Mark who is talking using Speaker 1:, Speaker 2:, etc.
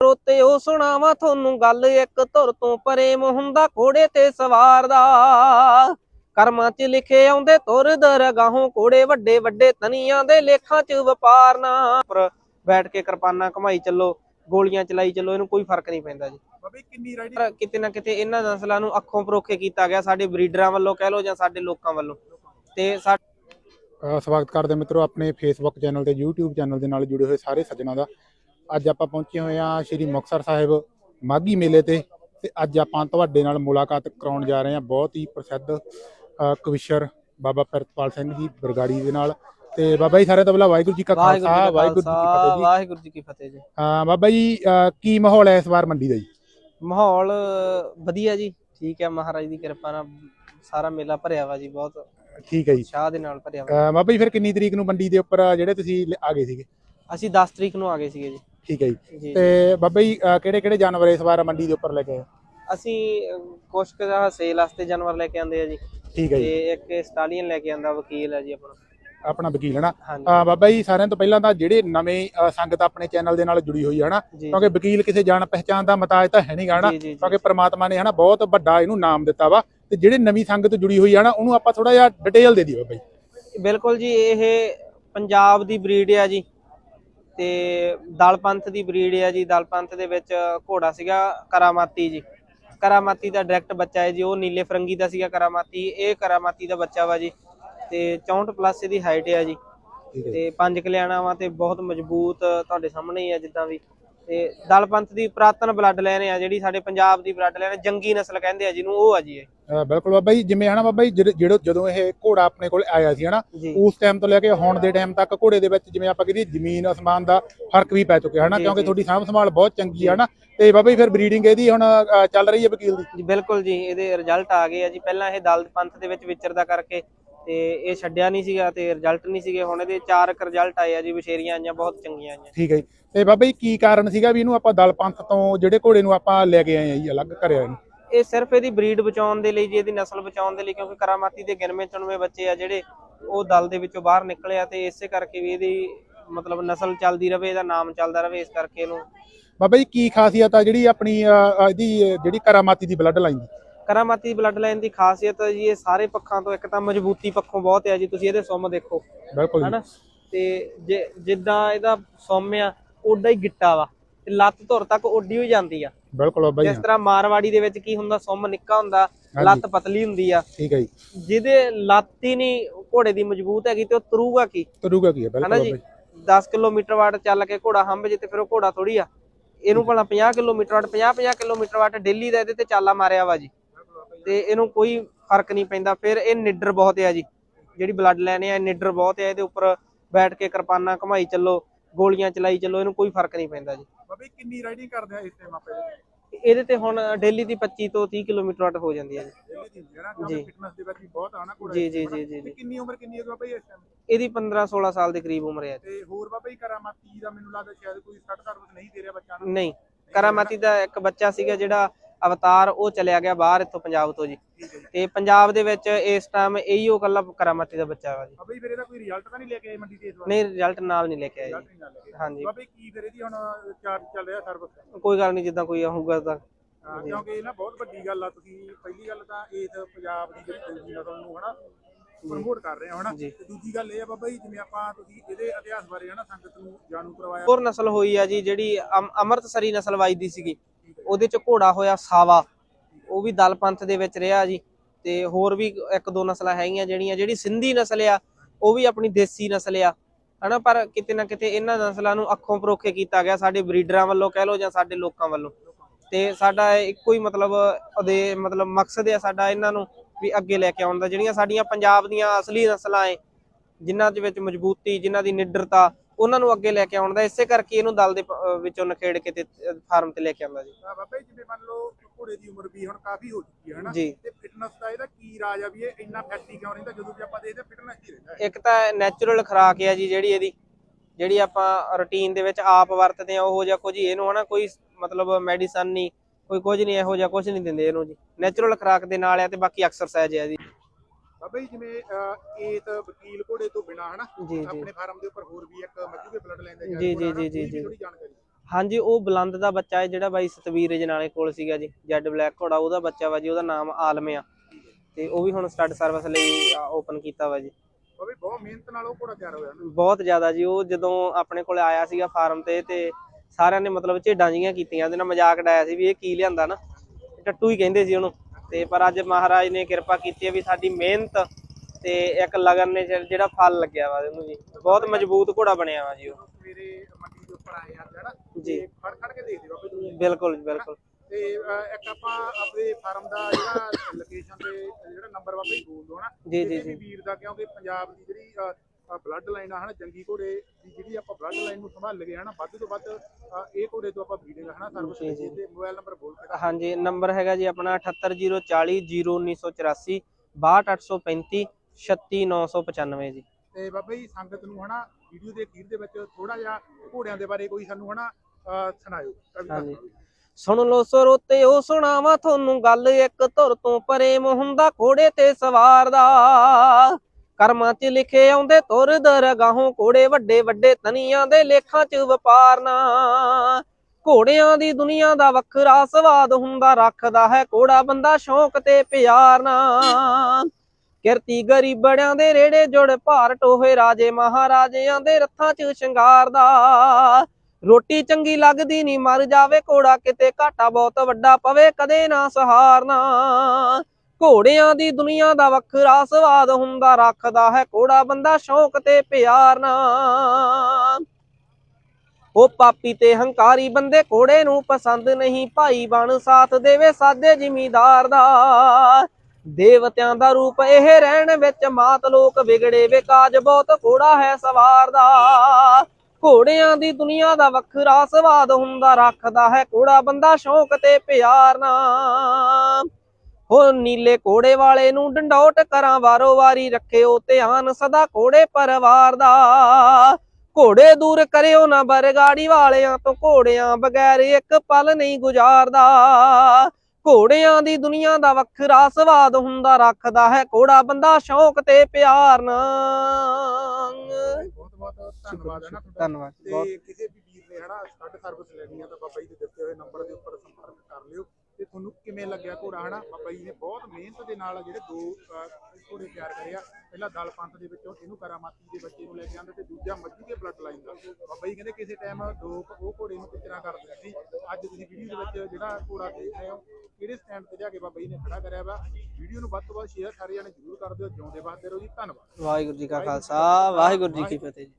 Speaker 1: ਰੋਤੇ ਉਹ ਸੁਣਾਵਾ ਤੁਹਾਨੂੰ ਗੱਲ ਇੱਕ ਧੁਰ ਤੋਂ ਪ੍ਰੇਮ ਹੁੰਦਾ ਘੋੜੇ ਤੇ ਸਵਾਰ ਦਾ। ਕਰਮਾਂ 'ਚ ਲਿਖੇ ਆਉਂਦੇ ਤੁਰ ਦਰਗਾਹੋਂ ਘੋੜੇ ਵੱਡੇ ਵੱਡੇ ਤਨੀਆਂ ਦੇ ਲੇਖਾਂ 'ਚ ਵਪਾਰ ਨਾ। ਪਰ ਬੈਠ ਕੇ ਕਿਰਪਾਨਾਂ ਕਮਾਈ ਚੱਲੋ ਗੋਲੀਆਂ ਚਲਾਈ ਚੱਲੋ ਇਹਨੂੰ ਕੋਈ ਫ਼ਰਕ ਨਹੀਂ ਪੈਂਦਾ ਜੀ।
Speaker 2: ਬਾਬੇ ਕਿੰਨੀ ਰਾਈਡਿੰਗ
Speaker 1: ਪਰ ਕਿਤੇ ਨਾ ਕਿਤੇ ਇਹਨਾਂ ਨਸਲਾਂ ਨੂੰ ਅੱਖੋਂ ਪਰੋਖੇ ਕੀਤਾ ਗਿਆ ਸਾਡੇ ਬਰੀਡਰਾਂ ਵੱਲੋਂ ਕਹਿ ਲਓ ਜਾਂ ਸਾਡੇ ਲੋਕਾਂ ਵੱਲੋਂ। ਤੇ
Speaker 2: ਸਵਾਗਤ ਕਰਦੇ ਮਿੱਤਰੋ ਆਪਣੇ ਫੇਸਬੁੱਕ ਚੈਨਲ ਤੇ YouTube ਚੈਨਲ ਦੇ ਨਾਲ ਜੁੜੇ ਹੋਏ ਸਾਰੇ ਸੱਜਣਾਂ ਦਾ। ਅੱਜ ਆਪਾਂ ਪਹੁੰਚੇ ਹੋਏ ਹਾਂ ਸ਼੍ਰੀ ਮੁਕਤਸਰ ਸਾਹਿਬ ਮਾਘੀ ਮੇਲੇ ਤੇ ਤੇ ਅੱਜ ਆਪਾਂ ਤੁਹਾਡੇ ਨਾਲ ਮੁਲਾਕਾਤ ਕਰਾਉਣ ਜਾ ਰਹੇ ਹਾਂ। ਬਹੁਤ ਹੀ ਪ੍ਰਸਿੱਧ ਕਵਿਸ਼ਰ ਬਾਬਾ ਪ੍ਰਿਤਪਾਲ ਸਿੰਘ ਜੀ ਬਰਗਾੜੀ ਦੇ ਨਾਲ ਤੇ ਬਾਬਾ ਜੀ ਸਾਰਿਆਂ ਤੋਂ ਪਹਿਲਾਂ ਵਾਹਿਗੁਰੂ ਜੀ ਕਾ ਖਾਲਸਾ ਵਾਹਿਗੁਰੂ ਜੀ ਕੀ ਫਤਿਹ ਜੀ।
Speaker 1: ਵਾਹਿਗੁਰੂ ਜੀ ਕੀ ਫਤਿਹ ਜੀ।
Speaker 2: ਅ, ਬਾਬਾ ਜੀ ਕੀ ਮਾਹੌਲ ਹੈ ਇਸ ਵਾਰ ਮੰਡੀ ਦਾ ਜੀ?
Speaker 1: ਮਾਹੌਲ ਵਧੀਆ ਜੀ ਠੀਕ ਹੈ ਮਹਾਰਾਜ ਦੀ ਕਿਰਪਾ ਨਾਲ ਸਾਰਾ ਮੇਲਾ ਭਰਿਆ ਵਾ ਜੀ ਬਹੁਤ
Speaker 2: ਠੀਕ ਹੈ ਜੀ।
Speaker 1: ਉਤਸ਼ਾਹ ਦੇ ਨਾਲ ਭਰਿਆ ਵਾ।
Speaker 2: ਬਾਬਾ ਜੀ ਫਿਰ ਕਿੰਨੀ ਤਰੀਕ ਨੂੰ ਮੰਡੀ ਦੇ ਉੱਪਰ ਜਿਹੜੇ ਤੁਸੀਂ ਆ ਗਏ ਸੀਗੇ?
Speaker 1: ਅਸੀਂ 10 ਤਰੀਕ ਨੂੰ ਆ ਗਏ ਸੀਗੇ ਜੀ।
Speaker 2: ਠੀਕ ਹੈ ਜੀ। ਤੇ ਬਾਬਾ ਜੀ ਕਿਹੜੇ ਕਿਹੜੇ ਜਾਨਵਰ ਇਸ ਵਾਰ ਮੰਡੀ ਦੇ ਉੱਪਰ ਲੈ ਕੇ ਆਏ?
Speaker 1: ਅਸੀਂ ਕੁਛ ਕੁ ਦਾ ਸੇਲ ਵਾਸਤੇ ਜਾਨਵਰ ਲੈ ਕੇ ਆਂਦੇ ਆ ਜੀ।
Speaker 2: ਠੀਕ ਹੈ ਜੀ।
Speaker 1: ਤੇ ਇੱਕ ਸਟਾਲੀਅਨ ਲੈ ਕੇ ਆਂਦਾ ਵਕੀਲ ਹੈ ਜੀ ਆਪਣਾ।
Speaker 2: ਆਪਣਾ ਵਕੀਲ ਹੈ ਨਾ? ਬਾਬਾ ਜੀ ਸਾਰਿਆਂ ਤੋਂ ਪਹਿਲਾਂ ਤਾਂ ਜਿਹੜੇ ਨਵੇਂ ਸੰਗਤ ਆਪਣੇ ਚੈਨਲ ਦੇ ਨਾਲ ਜੁੜੀ ਹੋਈ ਹੈ ਨਾ? ਕਿਉਂਕਿ ਵਕੀਲ ਕਿਸੇ ਜਾਣ ਪਹਿਚਾਣ ਦਾ ਮਤਾਜ ਤਾਂ ਹੈ ਨਹੀਂ ਗਾ ਨਾ?
Speaker 1: ਜੀ ਜੀ ਜੀ।
Speaker 2: ਕਿਉਂਕਿ ਪ੍ਰਮਾਤਮਾ ਨੇ ਹਨਾ ਬਹੁਤ ਵੱਡਾ ਇਹਨੂੰ ਨਾਮ ਦਿੱਤਾ ਵਾ। ਤੇ ਜਿਹੜੇ ਨਵੀਂ ਸੰਗਤ ਜੁੜੀ ਹੋਈ ਆ ਨਾ ਉਹਨੂੰ ਆਪਾਂ ਥੋੜਾ ਜਿਹਾ ਡਿਟੇਲ ਦੇ ਦਿਓ ਬਾਬਾ ਜੀ।
Speaker 1: ਬਿਲਕੁਲ ਜੀ ਇਹ ਪੰਜਾਬ ਦੀ ਬਰੀਡ ਆ ਜੀ। ਤੇ ਦਲਪੰਥ ਦੀ ਬਰੀਡ ਆ ਜੀ ਦਲਪੰਥ ਦੇ ਵਿੱਚ ਘੋੜਾ ਸੀਗਾ ਕਰਾਮਾਤੀ ਜੀ। ਕਰਾਮਾਤੀ ਦਾ ਡਾਇਰੈਕਟ ਬੱਚਾ ਹੈ ਜੀ ਉਹ ਨੀਲੇ ਫਰੰਗੀ ਦਾ ਸੀਗਾ ਕਰਾਮਾਤੀ। ਇਹ ਕਰਾਮਾਤੀ ਦਾ ਬੱਚਾ ਵਾ ਜੀ ਤੇ 64 ਪਲੱਸ ਇਹਦੀ ਹਾਈਟ ਆ ਜੀ।
Speaker 2: ਹੈ
Speaker 1: ਤੇ ਪੰਜ ਕਲਿਆਣਾ ਵਾ ਤੇ ਬਹੁਤ ਮਜ਼ਬੂਤ ਤੁਹਾਡੇ ਸਾਹਮਣੇ ਹੀ ਆ ਜਿੱਦਾਂ ਵੀ। ਤੇ ਦਲਪੰਥ ਦੀ ਪ੍ਰਾਤਨ ਬਲੱਡ ਲਾਈਨ ਆ ਜਿਹੜੀ ਸਾਡੇ ਪੰਜਾਬ ਦੀ ਬਲੱਡ ਲਾਈਨ ਜੰਗੀ ਨਸਲ ਕਹਿੰਦੇ ਆ ਜਿਹਨੂੰ ਉਹ ਆ ਜੀ ਇਹ।
Speaker 2: ਬਿਲਕੁਲ ਬਾਬਾ ਜੀ ਜਿਵੇਂ ਹਨਾ ਬਾਬਾ ਜੀ ਜਿਹੜੇ- ਜਦੋਂ ਇਹ ਘੋੜਾ ਆਪਣੇ ਕੋਲ ਆਇਆ ਸੀ ਹਨਾ ਉਸ ਟਾਈਮ ਤੋਂ ਲੈ ਕੇ ਹੁਣ ਦੇ ਟਾਈਮ ਤੱਕ ਘੋੜੇ ਦੇ ਵਿੱਚ ਜਿਵੇਂ ਆਪਾਂ ਕਹੀਏ ਜ਼ਮੀਨ ਅਸਮਾਨ ਦਾ ਫ਼ਰਕ ਵੀ ਪੈ ਚੁੱਕਿਆ ਹਨਾ ਕਿਉਂਕਿ। ਤੁਹਾਡੀ ਸਾਂਭ ਸੰਭਾਲ ਬਹੁਤ ਚੰਗੀ ਹੈ ਹਨਾ ਤੇ ਬਾਬਾ ਜੀ ਫਿਰ ਬਰੀਡਿੰਗ ਇਹਦੀ ਹੁਣ ਚੱਲ ਰਹੀ ਹੈ ਵਕੀਲ ਦੀ?
Speaker 1: ਜੀ ਬਿਲਕੁਲ ਜੀ ਇਹਦੇ ਰਿਜ਼ਲਟ ਆ ਗਏ ਆ ਜੀ। ਪਹਿਲਾਂ ਇਹ ਦਲਤ ਪੰਥ ਦੇ ਵਿੱਚ ਵਿਚਰਦਾ ਕਰਕੇ ਤੇ ਇਹ ਛੱਡਿਆ ਨਹੀਂ ਸੀਗਾ ਤੇ ਰਿਜ਼ਲਟ ਨਹੀਂ ਸੀਗੇ। ਹੁਣ ਇਹਦੇ ਚਾਰ ਰਿਜ਼ਲਟ ਆਏ ਆ ਜੀ ਵਿਸ਼ੇਰੀਆਂ ਆਈਆਂ ਬਹੁਤ ਚੰਗੀਆਂ ਆਈਆਂ।
Speaker 2: ਠੀਕ ਹੈ ਜੀ। ਤੇ ਬਾਬਾ ਜੀ ਕੀ ਕਾਰਨ ਸੀਗਾ ਵੀ ਇਹਨੂੰ ਆਪਾਂ ਦਲ ਪੰਥ ਤੋਂ ਜਿਹੜੇ ਘੋੜੇ ਨੂੰ ਆਪਾਂ ਲੈ ਕੇ ਆਏ ਆ ਜੀ ਅਲੱਗ ਕਰਿਆ ਇਹਨੂੰ?
Speaker 1: ਇਹ ਸਿਰਫ ਇਹਦੀ ਬਰੀਡ ਬਚਾਉਣ ਦੇ ਲਈ ਜੀ ਇਹਦੀ ਨਸਲ ਬਚਾਉਣ ਦੇ ਲਈ ਕਿਉਂਕਿ ਕਰਾਮਾਤੀ ਦੇ ਗਿਣਵੇਂ ਚੁਣਵੇਂ ਬੱਚੇ ਆ ਜਿਹੜੇ ਉਹ ਦਲ ਦੇ ਵਿੱਚੋਂ ਬਾਹਰ ਨਿਕਲੇ ਆ ਤੇ ਇਸੇ ਕਰਕੇ ਵੀ ਇਹਦੀ ਮਤਲਬ ਨਸਲ ਚੱਲਦੀ ਰਵੇ ਇਹਦਾ ਨਾਮ ਚੱਲਦਾ ਰਵੇ ਇਸ ਕਰਕੇ ਇਹਨੂੰ
Speaker 2: ਬਾਬਾ ਜੀ ਕੀ ਖਾਸੀਅਤ ਆ ਜਿਹੜੀ ਆਪਣੀ ਇਹਦੀ ਜਿਹੜੀ ਕਰਾਮਾਤੀ ਦੀ ਬਲੱਡ ਲਾਈਨ ਦੀ?
Speaker 1: ਕਰਾਮਾਤੀ ਬਲੱਡ ਲਾਈਨ ਦੀ ਖਾਸੀਅਤ ਜੀ ਇਹ ਸਾਰੇ ਪੱਖਾਂ ਤੋਂ ਇੱਕ ਤਾਂ ਮਜ਼ਬੂਤੀ ਪੱਖੋਂ ਬਹੁਤ ਹੈ ਜੀ ਤੁਸੀਂ ਇਹਦੇ ਸੁੰਮ ਦੇਖੋ।
Speaker 2: ਬਿਲਕੁਲ
Speaker 1: ਹਨਾ? ਤੇ ਜੇ ਜਿੱਦਾਂ ਇਹਦਾ ਸੁੰਮ ਆ ਓਡਾ ਹੀ ਗਿੱਟਾ ਵਾ ਤੇ ਲੱਤ ਧੁਰ ਤੱਕ ਓਡੀ ਹੋਈ ਜਾਂਦੀ ਆ।
Speaker 2: ਬਿਲਕੁਲ ਬਾਬਾ
Speaker 1: ਜਿਸ ਤਰ੍ਹਾਂ ਮਾਰਵਾੜੀ ਦੇ ਵਿੱਚ ਕੀ ਹੁੰਦਾ ਸੁੰਮ ਨਿੱਕਾ ਹੁੰਦਾ। ਲੱਤ ਪਤਲੀ ਹੁੰਦੀ ਆ।
Speaker 2: ਠੀਕ ਹੈ ਜੀ।
Speaker 1: ਜਿਹਦੇ ਲੱਤ ਹੀ ਨਹੀਂ ਘੋੜੇ ਦੀ ਮਜ਼ਬੂਤ ਹੈਗੀ ਤੇ ਉਹ ਤਰੂਗਾ ਕੀ?
Speaker 2: ਤਰੂਗਾ ਕੀ ਹੈ ਬਿਲਕੁਲ
Speaker 1: ਜੀ?
Speaker 2: ਬਾਬਾ
Speaker 1: 10 ਕਿਲੋਮੀਟਰ ਵਾਟ ਚੱਲ ਕੇ ਘੋੜਾ ਹੰਬ ਜੇ ਤੇ ਫਿਰ ਉਹ ਘੋੜਾ ਥੋੜੀ ਆ। ਇਹਨੂੰ ਭਲਾ 50 ਕਿਲੋਮੀਟਰ ਵਾਟ 50 50 ਕਿਲੋਮੀਟਰ ਵਾਟ ਡੇਲੀ ਦਾ ਇਹਦੇ ਤੇ ਚਾਲਾ ਮਾਰਿਆ ਵਾ ਜੀ। ਤੇ ਇਹਨੂੰ ਕੋਈ ਫ਼ਰਕ ਨਹੀਂ ਪੈਂਦਾ। ਫਿਰ ਇਹ ਨਿਡਰ ਬਹੁਤ ਆ ਜੀ। ਜਿਹੜੀ ਬਲੱਡ ਲਾਈਨ ਆ ਨਿਡਰ ਬਹੁਤ ਆ। ਇਹਦੇ ਉੱਪਰ ਬੈਠ ਕੇ ਕਿਰਪਾਨਾਂ ਕਮਾਈ ਚੱਲੋ। ਗੋਲੀਆਂ ਚਲਾਈ ਚੱਲੋ ਇਹਨੂੰ ਕੋਈ ਫ਼ਰਕ ਨਹੀਂ ਪੈਂਦਾ ਜੀ।
Speaker 2: ਬਾਬਾ ਕਿੰਨੀ ਰਾਈਡਿੰਗ ਕਰਦੇ ਆ ਇਸ ਟਾਈਮ ਆਪੇ
Speaker 1: ਇਹਦੇ? ਤੇ ਹੁਣ ਡੇਲੀ ਦੀ 25 ਤੋਂ 30 ਕਿਲੋਮੀਟਰ ਵਾਟ ਹੋ ਜਾਂਦੀ ਹੈ ਜੀ।
Speaker 2: ਹੈ ਨਾ
Speaker 1: ਜੀ।
Speaker 2: ਫਿਟਨੈਸ ਦੇ ਵਿੱਚ ਵੀ ਬਹੁਤ ਆਣਾ ਘੋੜਾ
Speaker 1: ਜੀ ਜੀ ਜੀ
Speaker 2: ਕਿੰਨੀ ਉਮਰ ਕਿੰਨੀ ਹੈ ਬਾਬਾ ਜੀ ਇਸ ਟਾਈਮ
Speaker 1: ਇਹਦੀ 15 16 ਸਾਲ ਦੇ ਕਰੀਬ ਉਮਰ ਹੈ ਜੀ।
Speaker 2: ਤੇ ਹੋਰ ਬਾਬਾ ਜੀ ਕਰਾਮਾਤੀ ਦਾ ਮੈਨੂੰ ਲੱਗਦਾ ਸ਼ਾਇਦ ਕੋਈ ਸੱਟ ਸਰਵਿਸ ਨਹੀਂ ਦੇ ਰਿਹਾ ਬੱਚਾ ਨੂੰ।
Speaker 1: ਨਹੀਂ ਕਰਾਮਾਤੀ ਦਾ ਇੱਕ ਬੱਚਾ ਸੀਗਾ ਜਿਹੜਾ ਅਵਤਾਰ ਉਹ ਚਲਿਆ ਗਿਆ ਬਾਹਰ ਇੱਥੋਂ ਪੰਜਾਬ ਤੋਂ ਜੀ। ਤੇ ਪੰਜਾਬ ਦੇ ਵਿੱਚ ਇਸ ਟਾਈਮ ਇਹੀ ਉਹ ਕੱਲਾ ਕਰਾਮਾਤੀ ਦਾ ਬੱਚਾ ਵਾ ਜੀ।
Speaker 2: ਬਾਬਾ ਜੀ ਫਿਰ ਇਹਦਾ ਕੋਈ ਰਿਜ਼ਲਟ ਤਾਂ ਨਹੀਂ ਲੈ ਕੇ ਆਏ ਮੰਡੀ ਤੇ ਇਸ ਵਾਰ?
Speaker 1: ਨਹੀਂ ਰਿਜ਼ਲਟ ਨਾਲ ਨਹੀਂ ਲੈ ਕੇ ਆਏ ਜੀ। ਹਾਂਜੀ।
Speaker 2: ਬਾਬਾ ਜੀ ਕੀ ਫਿਰ ਇਹਦੀ ਹੁਣ ਚਾਰਜ ਚੱਲ ਰਿਹਾ ਸਰਵਿਸ
Speaker 1: ਕੋਈ ਗੱਲ ਨਹੀਂ ਜਿੱਦਾਂ ਕੋਈ ਹੋਊਗਾ ਤਾਂ।
Speaker 2: ਕਿਉਂਕਿ ਇਹ ਨਾ ਬਹੁਤ ਵੱਡੀ ਗੱਲ ਆ ਤੁਸੀਂ ਪਹਿਲੀ ਗੱਲ ਤਾਂ ਇਸ ਪੰਜਾਬ ਦੀ ਜਿਹੜੀ ਨਸਲ ਨੂੰ ਹਨਾ ਪ੍ਰਮੋਟ ਕਰ ਰਹੇ ਹੋ ਹਨਾ। ਦੂਜੀ ਗੱਲ ਇਹ ਆ ਬਾਬਾ ਜੀ ਜਿਵੇਂ ਆਪਾਂ ਤੁਸੀਂ ਇਹਦੇ ਇਤਿਹਾਸ ਬਾਰੇ ਹਨਾ ਸੰਗਤ ਨੂੰ ਜਾਣੂ ਕਰਵਾਇਆ।
Speaker 1: ਹੋਰ ਨਸਲ ਹੋਈ ਆ ਜੀ ਜਿਹੜੀ ਅਮ- ਅੰਮ੍ਰਿਤਸਰੀ ਨਸਲ ਵਜਦੀ ਸੀਗੀ। ਉਹਦੇ ਚ ਘੋੜਾ ਹੋਇਆ ਸਾਵਾ। ਉਹ ਵੀ ਦਲ ਪੰਥ ਦੇ ਵਿੱਚ ਰਿਹਾ ਜੀ। ਤੇ ਹੋਰ ਵੀ ਇੱਕ ਦੋ ਨਸਲਾਂ ਹੈਗੀਆਂ ਜਿਹੜੀਆਂ, ਜਿਹੜੀ ਸਿੰਧੀ ਨਸਲ ਆ, ਉਹ ਵੀ ਆਪਣੀ ਦੇਸੀ ਨਸਲ ਆ। ਹਨਾ, ਪਰ ਕਿਤੇ ਨਾ ਕਿਤੇ ਇਹਨਾਂ ਨਸਲਾਂ ਨੂੰ ਅੱਖੋਂ ਪਰੋਖੇ ਕੀਤਾ ਗਿਆ ਸਾਡੇ ਬਰੀਡਰਾਂ ਵੱਲੋਂ ਕਹਿ ਲਓ ਜਾਂ ਸਾਡੇ ਲੋਕਾਂ ਵੱਲੋਂ। ਤੇ ਸਾਡਾ ਇੱਕੋ ਹੀ ਮਤਲਬ ਉਹਦੇ ਮਤਲਬ ਮਕਸਦ ਹੈ ਸਾਡਾ ਇਹਨਾਂ ਨੂੰ ਵੀ ਅੱਗੇ ਲੈ ਕੇ ਆਉਣ ਦਾ। ਜਿਹੜੀਆਂ ਸਾਡੀਆਂ ਪੰਜਾਬ ਦੀਆਂ ਅਸਲੀ ਨਸਲਾਂ ਏ, ਜਿਨ੍ਹਾਂ ਦੇ ਵਿੱਚ ਮਜ਼ਬੂਤੀ, ਜਿਨ੍ਹਾਂ ਦੀ ਨਿਡਰਤਾ ਉਹਨਾਂ ਨੂੰ ਅੱਗੇ ਲੈ ਕੇ ਆਉਣ ਦਾ ਇਸੇ ਕਰਕੇ ਇਹਨੂੰ ਦਲ ਦੇ ਵਿੱਚੋਂ ਨਖੇੜ ਕੇ ਤੇ ਫਾਰਮ ਤੇ ਲੈ ਕੇ ਆਉਂਦਾ ਜੀ।
Speaker 2: ਬਾਬਾ ਜੀ ਜਿਵੇਂ ਮੰਨ ਲਓ ਘੋੜੇ ਦੀ ਉਮਰ ਵੀ ਹੁਣ ਕਾਫੀ ਹੋ ਚੁੱਕੀ ਹੈ ਹਨਾ? ਤੇ ਫਿਟਨੈਸ ਦਾ ਇਹਦਾ ਕੀ ਰਾਜ ਆ ਵੀ ਇਹ ਇੰਨਾ ਫੈਟੀ ਕਿਉਂ ਰਹਿੰਦਾ ਜਦੋਂ ਵੀ ਆਪਾਂ ਦੇਖਦੇ ਫਿਟਨੈਸ ਹੀ ਰਹਿੰਦਾ
Speaker 1: ਇੱਕ ਤਾਂ ਨੈਚੁਰਲ ਖੁਰਾਕ ਹੈ ਜੀ ਜਿਹੜੀ ਇਹਦੀ ਜਿਹੜੀ ਆਪਾਂ ਰੁਟੀਨ ਦੇ ਵਿੱਚ ਆਪ ਵਰਤਦੇ ਆ ਉਹੋ ਜਿਹਾ ਕੁਝ ਇਹਨੂੰ ਹਨਾ ਕੋਈ ਮਤਲਬ ਮੈਡੀਸਨ ਨਹੀਂ ਕੋਈ ਕੁਝ ਨਹੀਂ ਇਹੋ ਜਿਹਾ ਕੁਝ ਨਹੀਂ ਦਿੰਦੇ ਇਹਨੂੰ ਜੀ। ਨੈਚੁਰਲ ਖੁਰਾਕ ਦੇ ਨਾਲ ਆ ਤੇ ਬਾਕੀ ਐਕਸਰਸਾਈਜ਼ ਹੈ ਜੀ।
Speaker 2: ਬਾਬਾ ਜੀ ਜਿਵੇਂ ਅਹ, ਇਹ ਤਾਂ ਵਕੀਲ ਘੋੜੇ ਤੋਂ ਬਿਨਾ ਹਨਾ? ਆਪਣੇ ਫਾਰਮ ਦੇ ਉੱਪਰ ਹੋਰ ਵੀ ਇੱਕ ਮੱਝੂ ਦੇ ਬਲੱਡ ਲੈਂਦੇ
Speaker 1: ਜੀ, ਜੀ, ਜੀ, ਜੀ, ਜੀ।
Speaker 2: ਥੋੜੀ ਜਾਣਕਾਰੀ।
Speaker 1: ਹਾਂਜੀ ਉਹ ਬੁਲੰਦ ਦਾ ਬੱਚਾ ਹੈ ਜਿਹੜਾ ਬਾਈ ਸਤਵੀਰ ਜਨਾਲੇ ਕੋਲ ਸੀਗਾ ਜੀ ਜੈਡ ਬਲੈਕ ਘੋੜਾ ਉਹਦਾ ਬੱਚਾ ਵਾ ਜੀ ਉਹਦਾ ਨਾਮ ਆਲਮ ਆ ਤੇ ਉਹ ਵੀ ਹੁਣ ਸਟੱਡ ਸਰਵਿਸ ਲਈ ਓਪਨ ਕੀਤਾ ਵਾ ਜੀ।
Speaker 2: ਉਹ ਵੀ ਬਹੁਤ ਮਿਹਨਤ ਨਾਲ ਉਹ ਘੋੜਾ ਤਿਆਰ ਹੋਇਆ। ਨਾ
Speaker 1: ਬਹੁਤ ਜ਼ਿਆਦਾ ਜੀ ਉਹ ਜਦੋਂ ਆਪਣੇ ਕੋਲੇ ਆਇਆ ਸੀਗਾ ਫਾਰਮ ਤੇ ਤੇ ਸਾਰਿਆਂ ਨੇ ਮਤਲਬ ਝੇਡਾਂ ਜੀਆਂ ਕੀਤੀਆਂ ਉਹਦੇ ਨਾਲ ਮਜ਼ਾਕ ਡਾਇਆ ਸੀ ਵੀ ਇਹ ਕੀ ਲਿਆਂਦਾ ਨਾ। ਟੱਟੂ ਹੀ ਕਹਿੰਦੇ ਸੀ ਉਹਨੂੰ। ਤੇ ਪਰ ਅੱਜ ਮਹਾਰਾਜ ਨੇ ਕਿਰਪਾ ਕੀਤੀ ਹੈ ਵੀ ਸਾਡੀ ਮਿਹਨਤ ਤੇ ਇੱਕ ਲਗਨ ਨੇ ਜਿਹੜਾ- ਫਲ ਲੱਗਿਆ ਵਾ ਉਹਨੂੰ ਜੀ ਬਹੁਤ ਮਜ਼ਬੂਤ ਘੋੜਾ ਬਣਿਆ ਵਾ ਜੀ ਉਹ।
Speaker 2: ਸਵੇਰੇ ਮੰਡੀ ਦੇ ਉੱਪਰ ਆਏ ਆ ਜਿਹੜਾ
Speaker 1: ਜੀ।
Speaker 2: ਤੇ ਖੜ ਖੜ ਕੇ ਦੇਖਦੇ ਬਾਬੇ ਤੁਸੀਂ।
Speaker 1: ਬਿਲਕੁਲ ਜੀ, ਬਿਲਕੁਲ।
Speaker 2: ਤੇ ਅਹ, ਇੱਕ ਆਪਾਂ ਆਪਣੇ ਫਾਰਮ ਦਾ ਜਿਹੜਾ ਲੋਕੇਸ਼ਨ ਤੇ ਜਿਹੜਾ ਨੰਬਰ ਬਾਬਾ ਜੀ ਬੋਲ ਦੋ ਹਨਾ?
Speaker 1: ਜੀ, ਜੀ,
Speaker 2: ਕਿਸੇ ਵੀ
Speaker 1: ਜੀ।
Speaker 2: ਵੀਰ ਦਾ ਕਿਉਂਕਿ ਪੰਜਾਬ ਦੀ ਜਿਹੜੀ ਬਲੱਡ ਲਾਈਨ ਆ ਹਨਾ? ਜੰਗੀ ਘੋੜੇ ਜਿਹੜੀ ਆਪਾਂ ਬਲੱਡ ਲਾਈਨ ਨੂੰ ਸੰਭਾਲ ਲਗੇ ਹਨਾ ਵੱਧ ਤੋਂ ਵੱਧ ਅਹ, ਇਹ ਘੋੜੇ ਤੋਂ ਆਪਾਂ ਬਰੀਡਿੰਗ ਹਨਾ ਸਰਵਿਸ
Speaker 1: ਜੀ,
Speaker 2: ਤੇ ਮੋਬਾਈਲ ਨੰਬਰ ਬੋਲ ਕੇ ਦੱਸ।
Speaker 1: ਹਾਂਜੀ ਨੰਬਰ ਹੈਗਾ ਜੀ ਆਪਣਾ 78040 01984 62835 36995 ਜੀ
Speaker 2: ਤੇ ਬਾਬਾ ਜੀ ਸੰਗਤ ਨੂੰ ਹਨਾ ਵੀਡੀਓ ਦੇ ਅਖੀਰ ਦੇ ਵਿੱਚ ਥੋੜਾ ਜਿਹਾ ਘੋੜਿਆਂ ਦੇ ਬਾਰੇ ਕੋਈ ਸਾਨੂੰ ਹਨਾ ਅਹ, ਸੁਣਾਇਓ ਕਵਿਤਾ
Speaker 1: ਹਾਂਜੀ।
Speaker 2: ਸੁਣਾਓ।
Speaker 1: ਸੁਣ ਲੋ ਸਰੋਤੇ ਉਹ ਸੁਣਾਵਾ ਤੁਹਾਨੂੰ ਗੱਲ ਇੱਕ ਧੁਰ ਤੋਂ ਪ੍ਰੇਮ ਹੁੰਦਾ ਘੋੜੇ ਤੇ ਸਵਾਰ ਦਾ ਕਰਮਾਂ 'ਚ ਲਿਖੇ ਆਉਂਦੇ ਤੁਰ ਦਰਗਾਹੋਂ ਘੋੜੇ ਵੱਡੇ ਵੱਡੇ ਤਨੀਆਂ ਦੇ ਲੇਖਾਂ 'ਚ ਵਪਾਰਨਾ ਘੋੜਿਆਂ ਦੀ ਦੁਨੀਆ ਦਾ ਵੱਖਰਾ ਸਵਾਦ ਹੁੰਦਾ, ਰੱਖਦਾ ਹੈ ਘੋੜਾ ਬੰਦਾ ਸ਼ੌਂਕ ਤੇ ਪਿਆਰ ਨਾ। ਕਿਰਤੀ ਗਰੀਬੜਿਆਂ ਦੇ ਰੇੜੇ ਜੁੜ ਭਾਰ ਟੋਹੇ, ਰਾਜੇ ਮਹਾਰਾਜਿਆਂ ਦੇ ਰੱਥਾਂ 'ਚ ਸ਼ਿੰਗਾਰਦਾ। ਰੋਟੀ ਚੰਗੀ ਲੱਗਦੀ ਨਹੀਂ ਮਰ ਜਾਵੇ ਘੋੜਾ, ਕਿਤੇ ਘਾਟਾ ਬਹੁਤ ਵੱਡਾ ਪਵੇ, ਕਦੇ ਨਾ ਸਹਾਰਨਾ। ਘੋੜਿਆਂ ਦੀ ਦੁਨੀਆ ਦਾ ਵੱਖਰਾ ਸਵਾਦ ਹੁੰਦਾ, ਰੱਖਦਾ ਹੈ ਘੋੜਾ ਬੰਦਾ ਸ਼ੌਂਕ ਤੇ ਪਿਆਰ ਨਾਲ। ਉਹ ਪਾਪੀ ਤੇ ਹੰਕਾਰੀ ਬੰਦੇ ਘੋੜੇ ਨੂੰ ਪਸੰਦ ਨਹੀਂ, ਭਾਈ ਬਣ ਸਾਥ ਦੇਵੇ ਸਾਦੇ ਜ਼ਿਮੀਦਾਰ ਦਾ। ਦੇਵਤਿਆਂ ਦਾ ਰੂਪ ਇਹ ਰਹਿਣ ਵਿੱਚ ਮਾਤ ਲੋਕ ਵਿਗੜੇ, ਵੇਕਾਜ ਬਹੁਤ ਘੋੜਾ ਹੈ ਸਵਾਰ ਦਾ। ਘੋੜਿਆਂ ਦੀ ਦੁਨੀਆ ਦਾ ਵੱਖਰਾ ਸਵਾਦ ਹੁੰਦਾ, ਰੱਖਦਾ ਹੈ ਘੋੜਾ ਬੰਦਾ ਸ਼ੌਂਕ ਤੇ ਪਿਆਰ ਨਾਲ। ਹੋ ਨੀਲੇ ਘੋੜੇ ਵਾਲੇ ਨੂੰ ਡੰਡੌਟ ਕਰਾਂ ਵਾਰੋ ਵਾਰੀ ਰੱਖਿਓ ਧਿਆਨ ਸਦਾ ਘੋੜੇ ਪਰਿਵਾਰ ਦਾ। ਘੋੜੇ ਦੂਰ ਕਰਿਓ ਨਾ ਬਰਗਾੜੀ ਵਾਲਿਆਂ ਤੋਂ ਘੋੜਿਆਂ ਬਗੈਰ ਇੱਕ ਪਲ ਨਹੀਂ ਗੁਜ਼ਾਰਦਾ। ਘੋੜਿਆਂ ਦੀ ਦੁਨੀਆ ਦਾ ਵੱਖਰਾ ਸਵਾਦ ਹੁੰਦਾ ਰੱਖਦਾ ਹੈ ਘੋੜਾ ਬੰਦਾ ਸ਼ੌਂਕ ਤੇ ਪਿਆਰ ਨਾਲ।
Speaker 2: ਬਹੁਤ ਬਹੁਤ ਧੰਨਵਾਦ ਹੈ ਨਾ
Speaker 1: ਧੰਨਵਾਦ
Speaker 2: ਤੇ ਕਿਸੇ ਵੀ ਵੀਰ ਨੇ ਹਨਾ ਸਟੱਡ ਸਰਵਿਸ ਲੈਣੀ ਆ ਤਾਂ ਬਾਬਾ ਜੀ ਦੇ ਦਿੱਤੇ ਹੋਏ ਨੰਬਰ ਦੇ ਉੱਪਰ ਸੰਪਰਕ ਕਰ ਲਿਓ। ਤੇ ਤੁਹਾਨੂੰ ਕਿਵੇਂ ਲੱਗਿਆ ਘੋੜਾ ਹਨਾ? ਬਾਬਾ ਜੀ ਨੇ ਬਹੁਤ ਮਿਹਨਤ ਦੇ ਨਾਲ ਜਿਹੜੇ ਦੋ ਅਹ, ਘੋੜੇ ਤਿਆਰ ਕਰੇ ਆ। ਪਹਿਲਾ ਦਲ ਪੰਥ ਦੇ ਵਿੱਚੋਂ ਇਹਨੂੰ ਕਰਾਮਾਤੀ ਦੇ ਬੱਚੇ ਨੂੰ ਲੈ ਕੇ ਆਂਦੇ ਤੇ ਦੂਜਾ ਮੱਝੀ ਦੇ ਬਲੱਡ ਲਾਈਨ ਦਾ। ਬਾਬਾ ਜੀ ਕਹਿੰਦੇ ਕਿਸੇ ਟਾਈਮ ਲੋਕ ਉਹ ਘੋੜੇ ਨੂੰ ਕਿਚਰਾ ਕਰਦੇ ਸੀ ਅੱਜ ਤੁਸੀਂ ਵੀਡੀਓ ਦੇ ਵਿੱਚ ਜਿਹੜਾ ਘੋੜਾ ਦੇਖ ਰਹੇ ਹੋ ਕਿਹੜੇ ਸਟੈਂਡ ਤੇ ਜਾ ਕੇ ਬਾਬਾ ਜੀ ਨੇ ਖੜਾ ਕਰਿਆ ਵਾ? ਵੀਡੀਓ ਨੂੰ ਵੱਧ ਤੋਂ ਵੱਧ ਸ਼ੇਅਰ ਸਾਰੇ ਜਣੇ ਜ਼ਰੂਰ ਕਰ ਦਿਓ। ਜਿਉਂਦੇ ਵਾਸਤੇ ਰਹੋ ਜੀ। ਧੰਨਵਾਦ।
Speaker 1: ਵਾਹਿਗੁਰੂ ਜੀ ਕਾ ਖਾਲਸਾ ਵਾਹਿਗੁਰੂ ਜੀ ਕੀ ਫਤਿਹ ਜੀ।